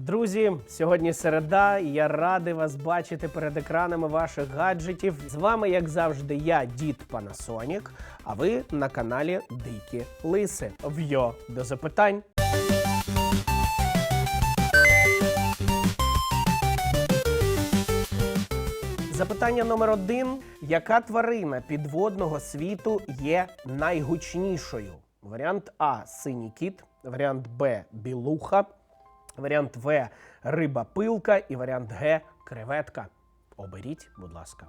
Друзі, сьогодні середа, і я радий вас бачити перед екранами ваших гаджетів. З вами, як завжди, я, дід Панасонік, а ви на каналі Дикі Лиси. Вйо до запитань. Запитання номер один: яка тварина підводного світу є найгучнішою? Варіант А синій кіт, варіант Б білуха, варіант В риба пилка і варіант Г креветка. Оберіть, будь ласка.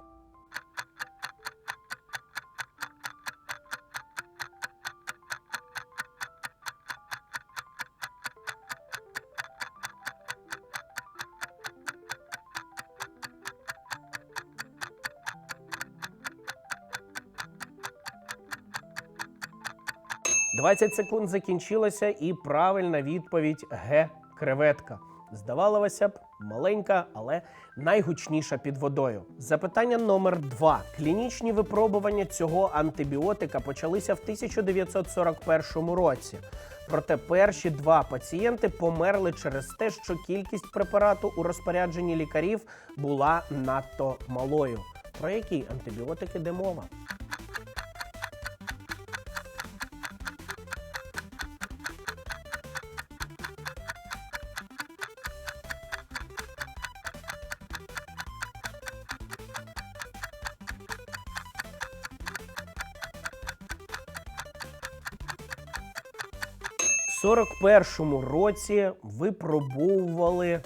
«20 секунд закінчилося, і правильна відповідь Г. Креветка. Здавалося б, маленька, але найгучніша під водою. Запитання номер два. Клінічні випробування цього антибіотика почалися в 1941 році. Проте перші два пацієнти померли через те, що кількість препарату у розпорядженні лікарів була надто малою. Про які антибіотики йде мова? 41-му році випробовували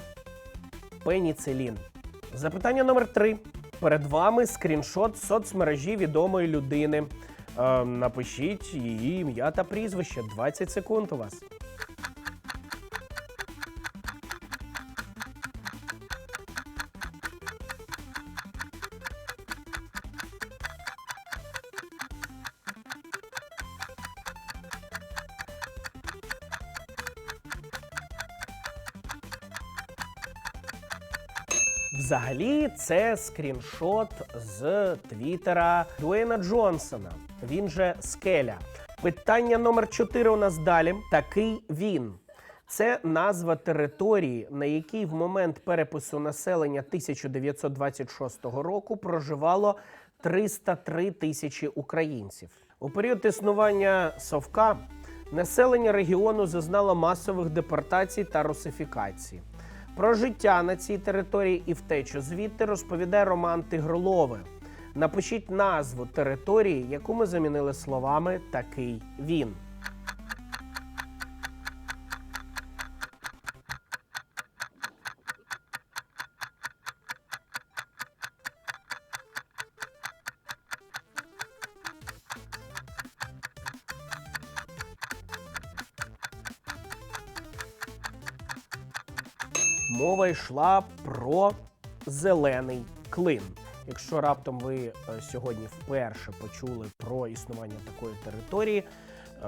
пеніцилін. Запитання номер три. Перед вами скріншот соцмережі відомої людини. Е, напишіть її ім'я та прізвище. 20 секунд у вас. Це скріншот з твіттера Дуейна Джонсона. Він же Скеля. Питання номер 4 у нас далі. Такий він. Це назва території, на якій в момент перепису населення 1926 року проживало 303 тисячі українців. У період існування Совка населення регіону зазнало масових депортацій та русифікацій. Про життя на цій території і втечу звідти розповідає Роман Тигролове. Напишіть назву території, яку ми замінили словами такий він. Йшла про зелений клин. Якщо раптом ви е, сьогодні вперше почули про існування такої території, е,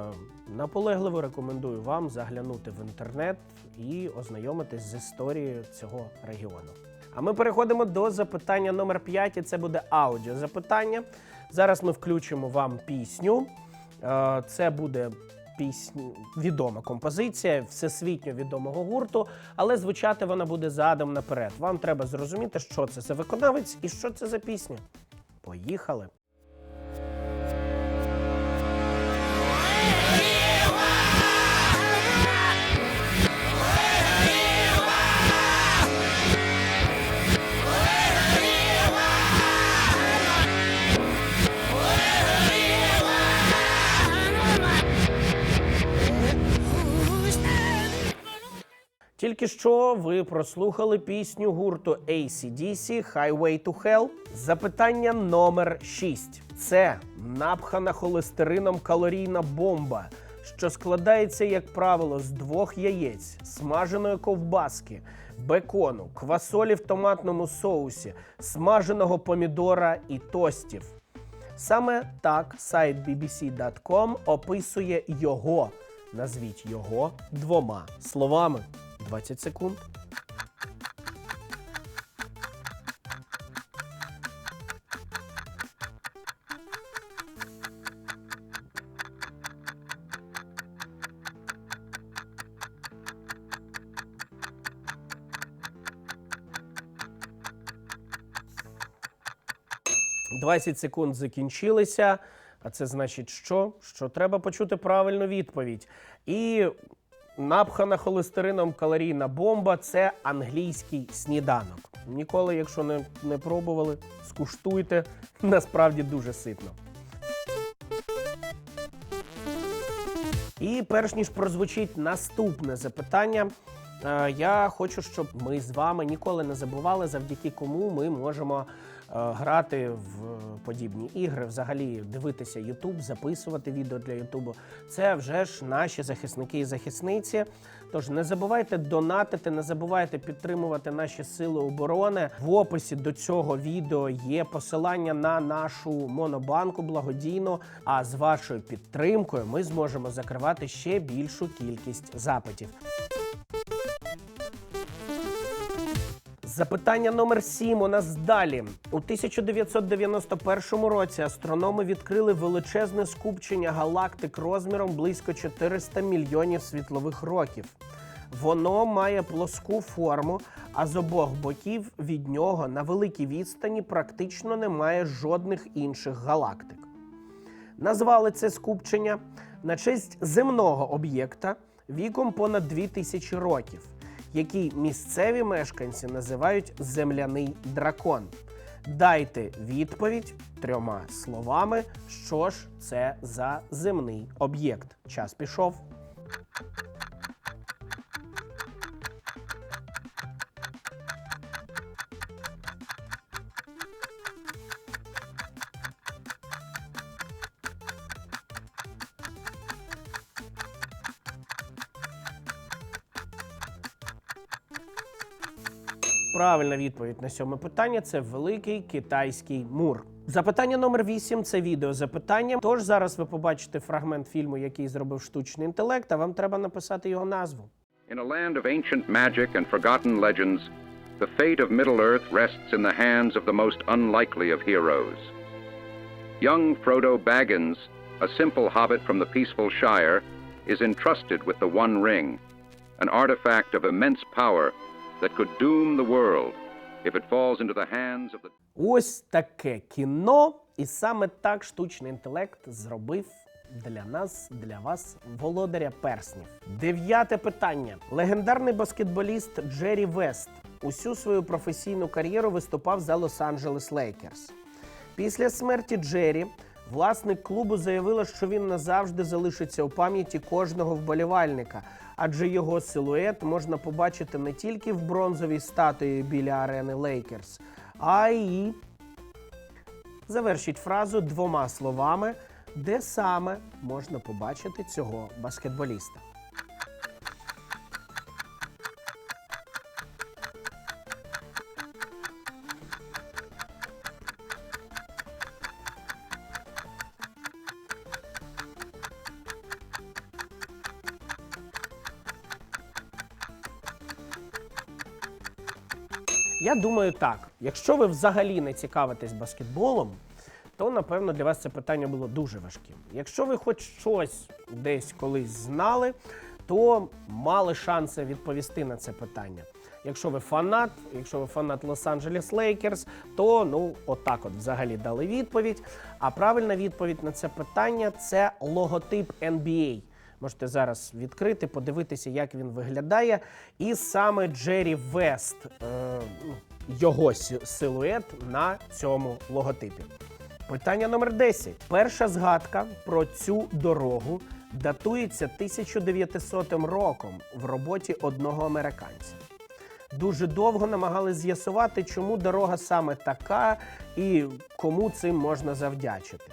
наполегливо рекомендую вам заглянути в інтернет і ознайомитись з історією цього регіону. А ми переходимо до запитання номер 5, і це буде аудіозапитання. Зараз ми включимо вам пісню. Е, Це буде пісня, відома композиція всесвітньо відомого гурту, але звучати вона буде задом наперед. Вам треба зрозуміти, що це за виконавець і що це за пісня. Поїхали! Тільки що ви прослухали пісню гурту ACDC Highway to Hell. Запитання номер 6. Це напхана холестерином калорійна бомба, що складається, як правило, з двох яєць, смаженої ковбаски, бекону, квасолі в томатному соусі, смаженого помідора і тостів. Саме так сайт bbc.com описує його. Назвіть його двома словами. 20 секунд. Двадцять секунд закінчилися. А це значить, що Що треба почути правильну відповідь. І напхана холестерином калорійна бомба це англійський сніданок. Ніколи, якщо не, не пробували, скуштуйте. Насправді дуже ситно. І перш ніж прозвучить наступне запитання, е, я хочу, щоб ми з вами ніколи не забували, завдяки кому ми можемо грати в подібні ігри, взагалі дивитися Ютуб, записувати відео для Ютубу. Це вже ж наші захисники і захисниці. Тож не забувайте донатити, не забувайте підтримувати наші сили оборони. В описі до цього відео є посилання на нашу монобанку благодійну. А з вашою підтримкою ми зможемо закривати ще більшу кількість запитів. Запитання номер 7 у нас далі. У 1991 році астрономи відкрили величезне скупчення галактик розміром близько 400 мільйонів світлових років. Воно має плоску форму, а з обох боків від нього на великій відстані практично немає жодних інших галактик. Назвали це скупчення на честь земного об'єкта віком понад 2000 років, який місцеві мешканці називають земляний дракон. Дайте відповідь трьома словами, що ж це за земний об'єкт. Час пішов. Правильна відповідь на сьоме питання це великий китайський мур. Запитання номер 8 – це відео запитання. Тож зараз ви побачите фрагмент фільму, який зробив штучний інтелект, а вам треба написати його назву. In a land of ancient magic and forgotten legends, the fate of Middle Earth rests in the hands of the most unlikely of heroes. Young Frodo Baggins, a simple hobbit from the peaceful Shire, is entrusted with the One Ring, an artifact of immense power that could doom the world if it falls into the hands of the Ось таке кіно, і саме так штучний інтелект зробив для нас, для вас, володаря перснів. Дев'яте питання. Легендарний баскетболіст Джері Вест усю свою професійну кар'єру виступав за Лос-Анджелес Лейкерс. Після смерті Джері власник клубу заявила, що він назавжди залишиться у пам'яті кожного вболівальника, адже його силует можна побачити не тільки в бронзовій статуї біля арени Лейкерс, а й завершіть фразу двома словами, де саме можна побачити цього баскетболіста. Я думаю, так. Якщо ви взагалі не цікавитесь баскетболом, то напевно для вас це питання було дуже важким. Якщо ви хоч щось десь колись знали, то мали шанси відповісти на це питання. Якщо ви фанат, якщо ви фанат Лос-Анджелес Лейкерс, то ну отак от взагалі дали відповідь. А правильна відповідь на це питання це логотип NBA. Можете зараз відкрити, подивитися, як він виглядає. І саме Джері Вест, е, його силует на цьому логотипі. Питання номер 10. Перша згадка про цю дорогу датується 1900 роком в роботі одного американця. Дуже довго намагалися з'ясувати, чому дорога саме така і кому цим можна завдячити.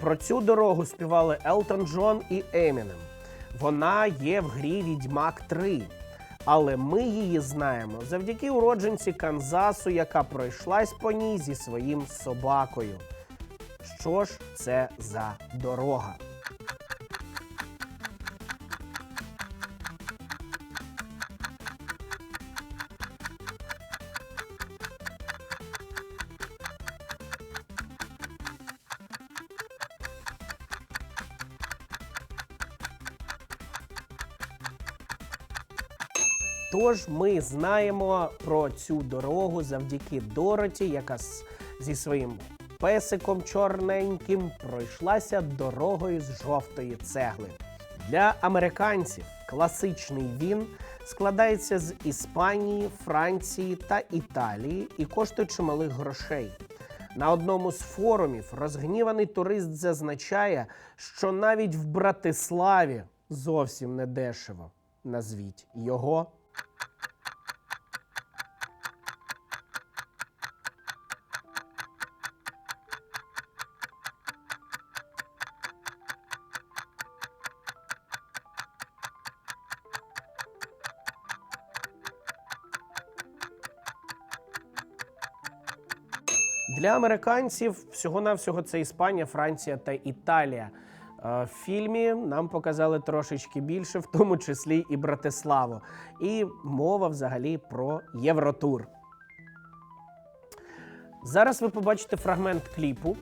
Про цю дорогу співали Елтон Джон і Емінем. Вона є в грі Відьмак 3. Але ми її знаємо завдяки уродженці Канзасу, яка пройшлась по ній зі своїм собакою. Що ж це за дорога? Тож ми знаємо про цю дорогу завдяки Дороті, яка зі своїм песиком чорненьким пройшлася дорогою з жовтої цегли. Для американців класичний він складається з Іспанії, Франції та Італії і коштує чималих грошей. На одному з форумів розгніваний турист зазначає, що навіть в Братиславі зовсім не дешево. Назвіть його. Для американців всього-навсього це Іспанія, Франція та Італія. Е, В фільмі нам показали трошечки більше, в тому числі і Братиславу. І мова взагалі про Євротур. Зараз ви побачите фрагмент кліпу.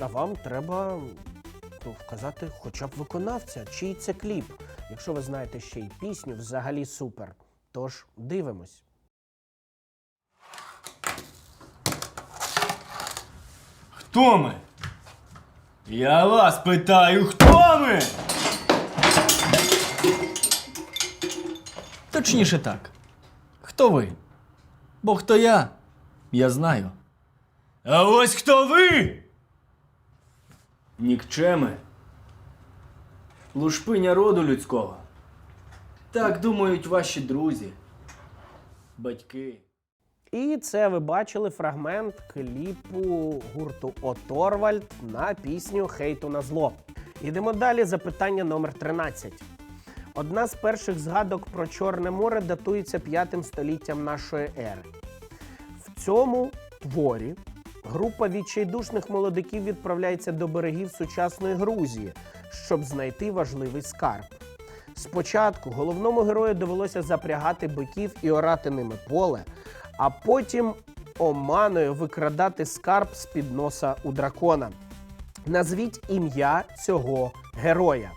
А вам треба ну, вказати хоча б виконавця, чий це кліп. Якщо ви знаєте ще й пісню, взагалі супер. Тож дивимось. Хто ми? Я вас питаю, хто ми? Точніше так. Хто ви? Бо хто я? Я знаю. А ось хто ви? Нікчеми. Лушпиня роду людського. Так думають ваші друзі. Батьки. І це ви бачили фрагмент кліпу гурту Оторвальд на пісню Хейту на зло. Йдемо далі. Запитання номер 13. Одна з перших згадок про Чорне море датується 5 століттям нашої ери. В цьому творі група відчайдушних молодиків відправляється до берегів сучасної Грузії, щоб знайти важливий скарб. Спочатку головному герою довелося запрягати биків і орати ними поле, а потім оманою викрадати скарб з під носа у дракона. Назвіть ім'я цього героя.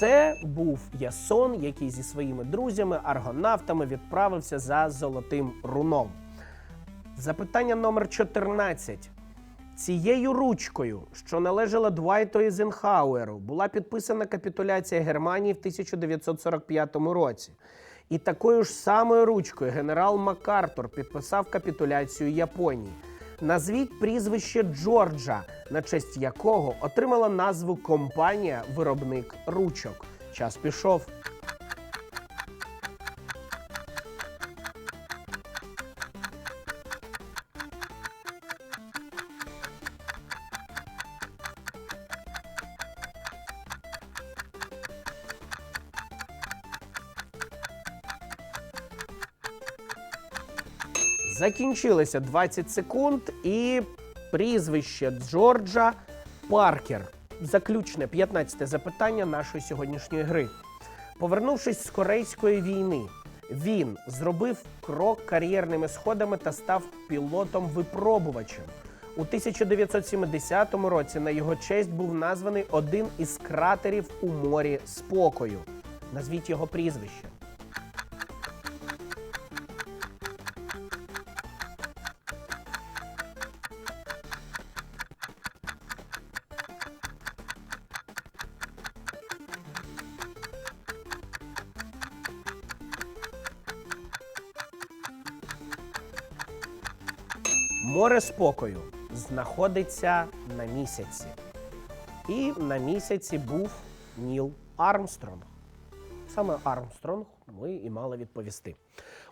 Це був Ясон, який зі своїми друзями, аргонавтами відправився за золотим руном. Запитання номер 14. Цією ручкою, що належала Двайту Ейзенхауеру, була підписана капітуляція Германії в 1945 році. І такою ж самою ручкою генерал МакАртур підписав капітуляцію Японії. Назвіть прізвище Джорджа, на честь якого отримала назву компанія виробник ручок. Час пішов. Закінчилися 20 секунд і прізвище Джорджа Паркер. Заключне 15 запитання нашої сьогоднішньої гри. Повернувшись з Корейської війни, він зробив крок кар'єрними сходами та став пілотом-випробувачем. У 1970 році на його честь був названий один із кратерів у морі спокою. Назвіть його прізвище. Море спокою знаходиться на місяці. І на місяці був Ніл Армстронг. Саме Армстронг ми і мали відповісти.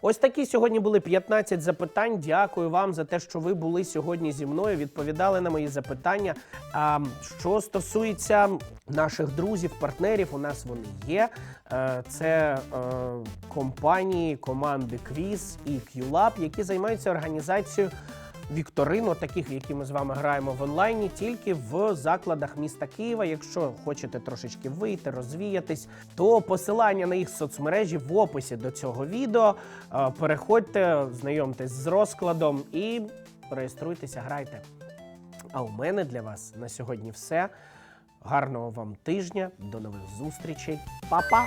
Ось такі сьогодні були 15 запитань. Дякую вам за те, що ви були сьогодні зі мною, відповідали на мої запитання. А що стосується наших друзів, партнерів, у нас вони є. Е, Це е, компанії, команди Quiz і QLab, які займаються організацією вікторин, таких, які ми з вами граємо в онлайні, тільки в закладах міста Києва. Якщо хочете трошечки вийти, розвіятись, то посилання на їх соцмережі в описі до цього відео. Е, Переходьте, знайомтесь з розкладом і реєструйтеся, грайте. А у мене для вас на сьогодні все. Гарного вам тижня, до нових зустрічей. Па-па!